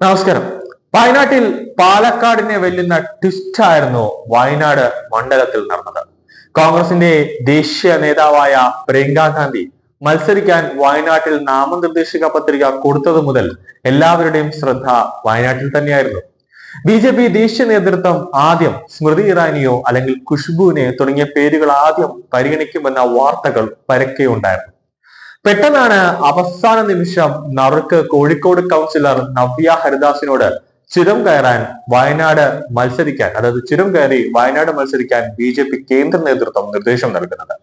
നമസ്കാരം. വയനാട്ടിൽ പാലക്കാടിനെ വെല്ലുന്ന ട്വിസ്റ്റ് ആയിരുന്നു വയനാട് മണ്ഡലത്തിൽ നടന്നത്. കോൺഗ്രസിന്റെ ദേശീയ നേതാവായ പ്രിയങ്ക ഗാന്ധി മത്സരിക്കാൻ വയനാട്ടിൽ നാമനിർദ്ദേശക പത്രിക കൊടുത്തത് മുതൽ എല്ലാവരുടെയും ശ്രദ്ധ വയനാട്ടിൽ തന്നെയായിരുന്നു. ബി ജെ പി ദേശീയ നേതൃത്വം ആദ്യം സ്മൃതി ഇറാനിയോ അല്ലെങ്കിൽ ഖുഷ്ബുവിനെ തുടങ്ങിയ പേരുകൾ ആദ്യം പരിഗണിക്കുമെന്ന വാർത്തകൾ പരക്കെയുണ്ടായിരുന്നു പെട്ടെന്നാണ് അവസാന നിമിഷം നറുക്ക് കോഴിക്കോട് കൗൺസിലർ നവ്യ ഹരിദാസിനോട് ചുരം കയറാൻ വയനാട് മത്സരിക്കാൻ അതായത് ചുരം കയറി വയനാട് മത്സരിക്കാൻ ബി ജെ പി കേന്ദ്ര നേതൃത്വം നിർദ്ദേശം നൽകുന്നത്.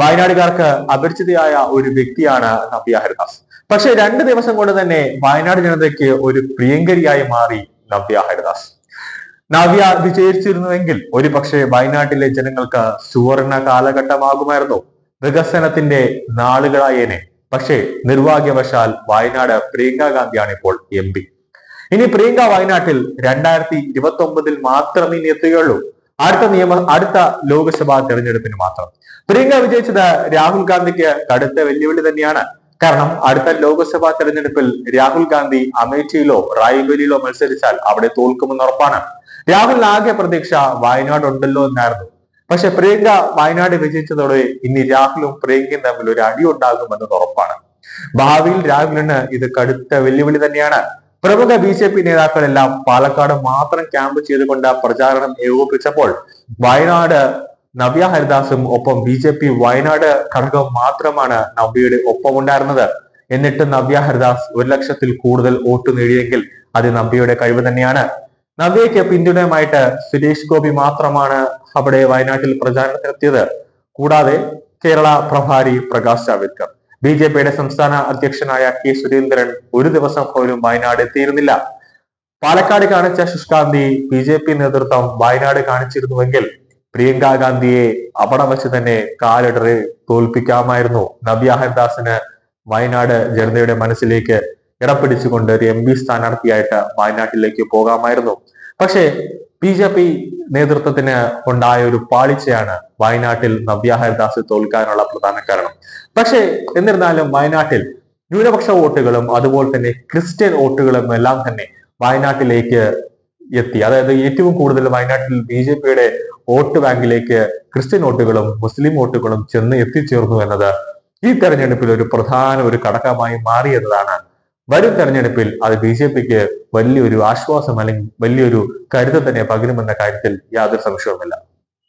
വയനാടുകാർക്ക് അപരിചിതയായ ഒരു വ്യക്തിയാണ് നവ്യ ഹരിദാസ്. പക്ഷെ രണ്ട് ദിവസം കൊണ്ട് തന്നെ വയനാട് ജനതയ്ക്ക് ഒരു പ്രിയങ്കരിയായി മാറി നവ്യ ഹരിദാസ്. നവ്യ വിജയിച്ചിരുന്നുവെങ്കിൽ ഒരു പക്ഷേ വയനാട്ടിലെ ജനങ്ങൾക്ക് സുവർണ കാലഘട്ടമാകുമായിരുന്നു. വികസനത്തിന്റെ നാളുകളായേനെ. പക്ഷേ നിർഭാഗ്യവശാൽ വയനാട് പ്രിയങ്ക ഗാന്ധിയാണ് ഇപ്പോൾ എം പി. ഇനി പ്രിയങ്ക വയനാട്ടിൽ രണ്ടായിരത്തി ഇരുപത്തി ഒമ്പതിൽ മാത്രമേ ഇനി എത്തുകയുള്ളൂ. അടുത്ത നിയമ അടുത്ത ലോക്സഭാ തെരഞ്ഞെടുപ്പിന് മാത്രം. പ്രിയങ്ക വിജയിച്ചത് രാഹുൽ ഗാന്ധിക്ക് കടുത്ത വെല്ലുവിളി തന്നെയാണ്. കാരണം അടുത്ത ലോക്സഭാ തെരഞ്ഞെടുപ്പിൽ രാഹുൽ ഗാന്ധി അമേഠിയിലോ റായ്ബലിയിലോ മത്സരിച്ചാൽ അവിടെ തോൽക്കുമെന്ന് ഉറപ്പാണ്. രാഹുലിന് ആകെ പ്രതീക്ഷ വയനാട് ഉണ്ടല്ലോ എന്നായിരുന്നു. പക്ഷെ പ്രിയങ്ക വയനാട് വിജയിച്ചതോടെ ഇനി രാഹുലും പ്രിയങ്കയും തമ്മിൽ ഒരു അടി ഉണ്ടാകുമെന്നത് ഉറപ്പാണ്. ഭാവിയിൽ രാഹുലിന് ഇത് കടുത്ത വെല്ലുവിളി തന്നെയാണ്. പ്രമുഖ ബി ജെ പി നേതാക്കളെല്ലാം പാലക്കാട് മാത്രം ക്യാമ്പ് ചെയ്തുകൊണ്ട് പ്രചാരണം ഏകോപിച്ചപ്പോൾ വയനാട് നവ്യ ഹരിദാസും ഒപ്പം ബി ജെ പി വയനാട് ഘടകം മാത്രമാണ് നവ്യയുടെ ഒപ്പമുണ്ടായിരുന്നത്. എന്നിട്ട് നവ്യ ഹരിദാസ് ഒരു ലക്ഷത്തിൽ കൂടുതൽ വോട്ട് നേടിയെങ്കിൽ അത് നവ്യയുടെ കഴിവ് തന്നെയാണ്. നവ്യയ്ക്ക് പിന്തുണയുമായിട്ട് സുരേഷ് ഗോപി മാത്രമാണ് അവിടെ വയനാട്ടിൽ പ്രചാരണത്തിനെത്തിയത്. കൂടാതെ കേരള പ്രഭാരി പ്രകാശ് ജാവ്ദേക്കർ. ബി ജെ പിയുടെ സംസ്ഥാന അധ്യക്ഷനായ കെ സുരേന്ദ്രൻ ഒരു ദിവസം പോലും വയനാട് എത്തിയിരുന്നില്ല. പാലക്കാട് കാണിച്ച ശുഷ്കാന്തി ബി ജെ പി നേതൃത്വം വയനാട് കാണിച്ചിരുന്നുവെങ്കിൽ പ്രിയങ്ക ഗാന്ധിയെ അവിടെ വെച്ച് തന്നെ കാലിടറി തോൽപ്പിക്കാമായിരുന്നു. നവ്യ ഹരിദാസിന് വയനാട് ജനതയുടെ മനസ്സിലേക്ക് ഇടം പിടിച്ചുകൊണ്ട് ഒരു എം പി സ്ഥാനാർത്ഥിയായിട്ട് വയനാട്ടിലേക്ക് പോകാമായിരുന്നു. പക്ഷേ ബി ജെ പി നേതൃത്വത്തിന് ഉണ്ടായ ഒരു പാളിച്ചയാണ് വയനാട്ടിൽ നവ്യ ഹരിദാസ് തോൽക്കാനുള്ള പ്രധാന കാരണം. പക്ഷേ എന്നിരുന്നാലും വയനാട്ടിൽ ന്യൂനപക്ഷ വോട്ടുകളും അതുപോലെ തന്നെ ക്രിസ്ത്യൻ വോട്ടുകളും എല്ലാം തന്നെ വയനാട്ടിലേക്ക് എത്തി. അതായത് ഏറ്റവും കൂടുതൽ വയനാട്ടിൽ ബി ജെ പിയുടെ വോട്ട് ബാങ്കിലേക്ക് ക്രിസ്ത്യൻ വോട്ടുകളും മുസ്ലിം വോട്ടുകളും ചെന്ന് എത്തിച്ചേർന്നു എന്നത് ഈ തെരഞ്ഞെടുപ്പിൽ ഒരു പ്രധാന ഒരു ഘടകമായി മാറി എന്നതാണ് വരും തെരഞ്ഞെടുപ്പിൽ അത് ബി ജെ പിക്ക് വലിയൊരു ആശ്വാസം അല്ലെങ്കിൽ വലിയൊരു കരുതൽ തന്നെ പകരുമെന്ന കാര്യത്തിൽ യാതൊരു സംശയവുമില്ല.